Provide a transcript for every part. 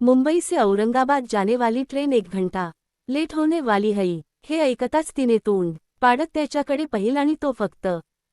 मुंबई से औरंगाबाद जाने वाली ट्रेन एक घंटा लेट होने वाली है। हे ऐकताच तिने तोंड पाडत त्याच्याकडे पहिल आणि तो फक्त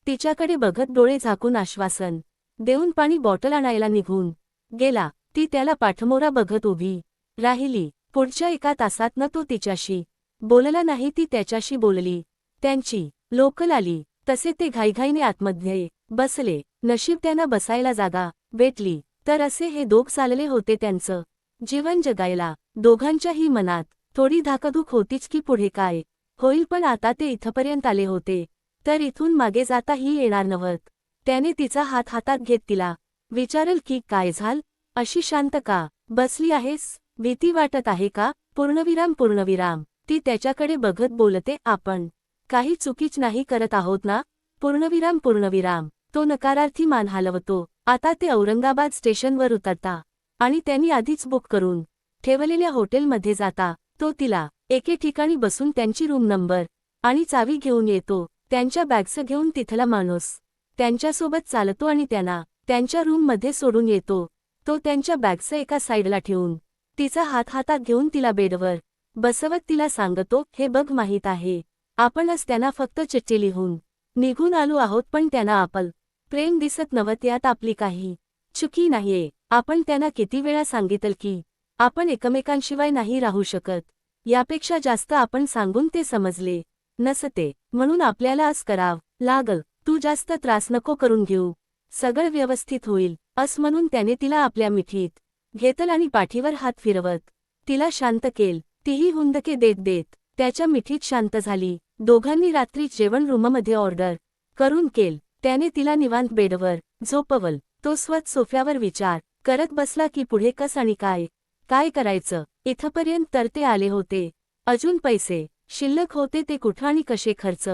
तिच्याकडे बघत डोळे झाकून आश्वासन देऊन पाणी बॉटल आणायला निघून गेला. ती त्याला पाठमोरा बघत उभी राहिली. पुढच्या एका तासात न तो तिच्याशी बोलला नाही ती त्याच्याशी बोलली. त्यांची लोकल आली. तसे ते घाईघाईने आतमध्ये बसले. नशीब त्यांना बसायला जागा भेटली. तर असे हे दोघ चालले होते त्यांचं जीवन जगायला. दोघांच्याही मनात थोडी धाकधूक होतीच की पुढे काय? होईल पण आता ते इथपर्यंत आले होते. तर इथून मागे जाताही येणार नव्हत. त्याने तिचा हात हातात घेत तिला. विचारल की काय झाल? अशी शांत का? बसली आहेस? भीती वाटत आहे का? पूर्णविराम पूर्णविराम. ती त्याच्याकडे बघत बोलते आपण काही चुकीच नाही करत आहोत ना? पूर्णविराम पूर्णविराम. तो नकारार्थी मान हलवतो. आता ते औरंगाबाद स्टेशनवर उतरता. आणि त्यांनी आधीच बुक करून ठेवलेल्या हॉटेलमध्ये जाता. तो तिला एके ठिकाणी बसून त्यांची रूम नंबर आणि चावी घेऊन येतो. त्यांच्या बॅग्स घेऊन तिथला माणूस त्यांच्यासोबत चालतो आणि त्यांना त्यांच्या रूममध्ये सोडून येतो. तो त्यांच्या बॅग्स एका साईडला ठेवून तिचा हात हातात घेऊन तिला बेडवर बसवत तिला सांगतो हे बघ माहीत आहे. आपणच त्यांना फक्त चिठ्ठी लिहून निघून आलो आहोत पण त्यांना आपल प्रेम दिसत नव्हत यात आपली काही चुकी नाहीये. आपण त्यांना किती वेळा सांगितल की आपण एकमेकांशिवाय नाही राहू शकत यापेक्षा जास्त आपण सांगून ते समजले नसते म्हणून आपल्याला अस कराव लागल तू जास्त त्रास नको करून घेऊ सगळं व्यवस्थित होईल अस म्हणून त्याने तिला आपल्या मिठीत घेतल आणि पाठीवर हात फिरवत तिला शांत केल तीही हुंदके देत देत त्याच्या मिठीत शांत झाली दोघांनी रात्री जेवण रूममध्ये ऑर्डर करून केल त्याने तिला निवांत बेडवर झोपवल तो स्वत सोफ्यावर विचार करत बसला की पुढे कस आणि काय? काय करायचं? इथपर्यंत तर ते आले होते. अजून पैसे? शिल्लक होते ते कुठं आणि कसे खर्च?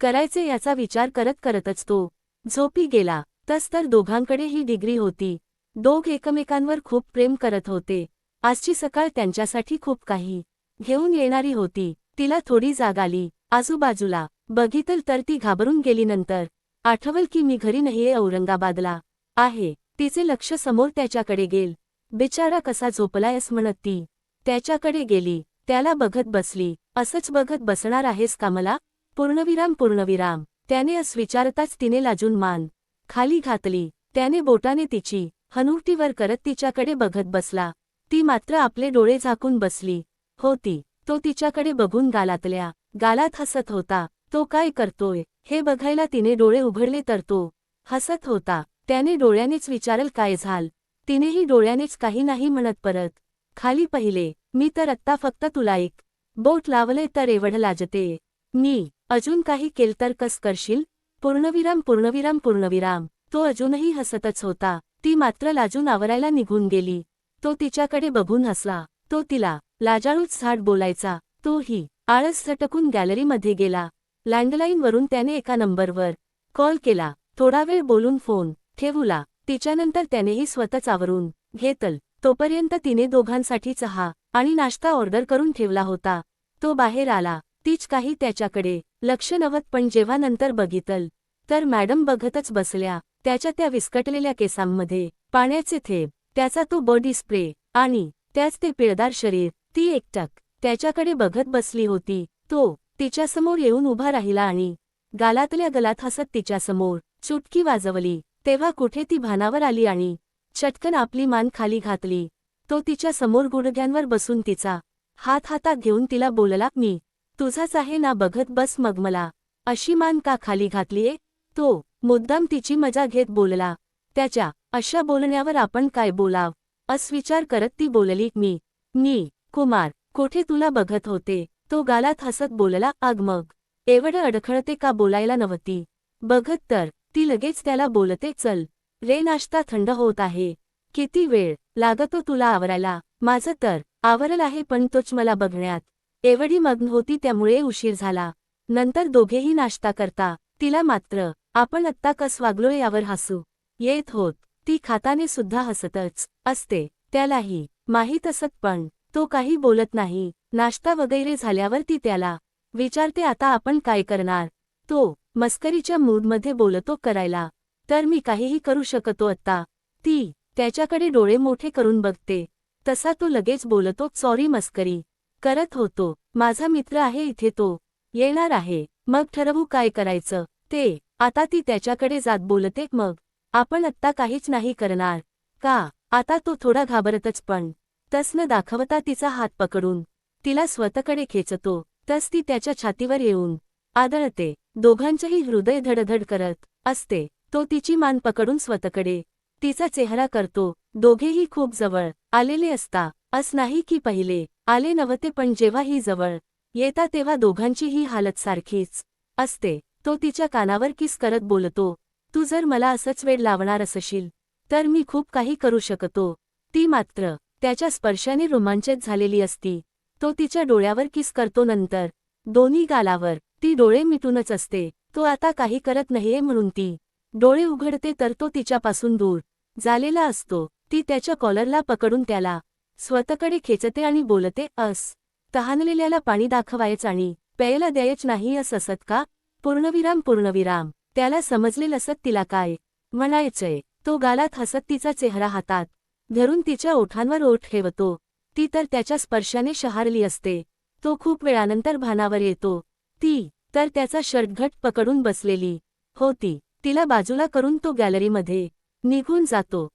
करायचे याचा विचार करत करतच तो झोपी गेला. तस तर दोघांकडे ही डिग्री होती. दोघ एकमेकांवर खूप प्रेम करत होते. आजची सकाळ त्यांच्यासाठी खूप काही घेऊन येणारी होती. तिला थोडी जाग आली. आजूबाजूला बघितल तर ती घाबरून गेली नंतर. आठवल की मी घरी नाहीये औरंगाबादला. आहे. तिचे लक्ष समोर त्याच्याकडे गेल. बिचारा कसा झोपलायस म्हणत ती. त्याच्याकडे गेली. त्याला बघत बसली. असंच बघत बसणार आहेस का मला? पूर्णविराम पूर्णविराम. त्याने अस विचारताच तिने लाजून मान. खाली घातली. त्याने बोटाने तिची हनुटीवर करत तिच्याकडे बघत बसला. ती मात्र आपले डोळे झाकून बसली. होती तो तिच्याकडे बघून गालातल्या गालात हसत होता. तो काय करतोय? हे बघायला तिने डोळे उघडले तर तो हसत होता. त्याने डोळ्यानेच विचारल काय झाल? तिनेही डोळ्यानेच काही नाही म्हणत परत. खाली पहिले. मी तर आत्ता फक्त तुला एक बोट लावले तर एवढं लाजते. मी अजून काही केल तर कस करशील? पूर्णविराम पूर्णविराम पूर्णविराम. तो अजूनही हसतच होता. ती मात्र लाजून आवरायला निघून गेली. तो तिच्याकडे बघून हसला. तो तिला लाजाळूच झाड बोलायचा. तोही आळस झटकून गॅलरीमध्ये गेला. लँडलाईनवरून त्याने एका नंबरवर कॉल केला. थोडा वेळ बोलून फोन ठेवला तिच्यानंतर त्यानेही स्वतःच आवरून घेतल. तोपर्यंत तिने दोघांसाठी चहा आणि नाश्ता ऑर्डर करून ठेवला होता. तो बाहेर आला. तीच काही त्याच्याकडे लक्ष नवत पण जेव्हा नंतर बघितल तर मॅडम बघतच बसल्या. त्याच्या त्या विस्कटलेल्या केसांमध्ये पाण्याचे थेंब त्याचा तो बॉडी स्प्रे आणि त्याच ते पिळदार शरीर ती एकटक त्याच्याकडे बघत बसली होती. तो तिच्यासमोर येऊन उभा राहिला आणि गालातल्या गलात हसत तिच्यासमोर चुटकी वाजवली. तेव्हा कुठे ती भानावर आली आणि चटकन आपली मान खाली घातली. तो तिच्या समोर गुडघ्यांवर बसून तिचा हात हातात घेऊन तिला बोलला मी तुझाच आहे ना बघत बस मग मला अशी मान का खाली घातलीये? तो मुद्दाम तिची मजा घेत बोलला त्याच्या अशा बोलण्यावर आपण काय बोलाव? अस विचार करत ती बोलली मी मी कुमार कोठे तुला बघत होते? तो गालात हसत बोलला आग मग एवढं अडखळते का बोलायला नव्हती? बघत तर ती लगेच त्याला बोलते चल रे नाश्ता थंड होत आहे. किती वेळ लागतो तुला आवरायला? माझं तर आवरल आहे पण तोच मला बघण्यात. एवढी मग्न होती त्यामुळे उशीर झाला. नंतर दोघेही नाश्ता करता. तिला मात्र आपण आत्ता कस वागलो यावर हसू? येत होत. ती खाताने सुद्धा हसतच असते. त्यालाही माहीत असत पण तो काही बोलत नाही. नाश्ता वगैरे झाल्यावर ती त्याला विचारते आता आपण काय करणार? तो मस्करीच्या मूडमध्ये बोलतो करायला. तर मी काहीही करू शकतो आत्ता. ती त्याच्याकडे डोळे मोठे करून बघते. तसा तो लगेच बोलतो सॉरी मस्करी. करत होतो. माझा मित्र आहे इथे तो. येणार आहे. मग ठरवू काय करायचं? ते. आता ती त्याच्याकडे जात बोलते मग आपण आत्ता काहीच नाही करणार. का? आता तो थोडा घाबरतच पण. तस न दाखवता तिचा हात पकडून तिला स्वतःकडे खेचतो. तस ती त्याच्या छातीवर येऊन आदळते. दोघांचेही हृदय धडधड करत असते. तो तिची मान पकडून स्वतःकडे तिचा चेहरा करतो. दोघेही खूप जवळ आलेले असता अस नाही की पहिले आले नव्हते पण जेव्हा ही जवळ येता तेव्हा दोघांची ही हालत सारखीच असते. तो तिच्या कानावर किस करत बोलतो तू जर मला असंच वेळ लावणार असशील तर मी खूप काही करू शकतो ती मात्र त्याच्या स्पर्शाने रोमांचित झालेली असती. तो तिच्या डोळ्यावर किस करतो नंतर दोन्ही गालावर ती डोळे मिटूनच असते. तो आता काही करत नाहीये म्हणून ती. डोळे उघडते तर तो तिच्यापासून दूर. झालेला असतो. ती त्याच्या कॉलरला पकडून त्याला. स्वतःकडे खेचते आणि बोलते अस. तहानलेल्याला पाणी दाखवायच आणि प्यायला द्यायच नाही अस असत का? पूर्णविराम पूर्णविराम. त्याला समजलेलं असत तिला काय? म्हणायचंय. तो गालात हसत तिचा चेहरा हातात धरून तिच्या ओठांवर ओठ ठेवतो. ती तर त्याच्या स्पर्शाने शहारली असते. तो खूप वेळानंतर भानावर येतो. ती तर त्याचा शर्टघट पकडून बसलेली. होती तिला बाजूला करून तो गॅलरीमध्ये निघून जातो.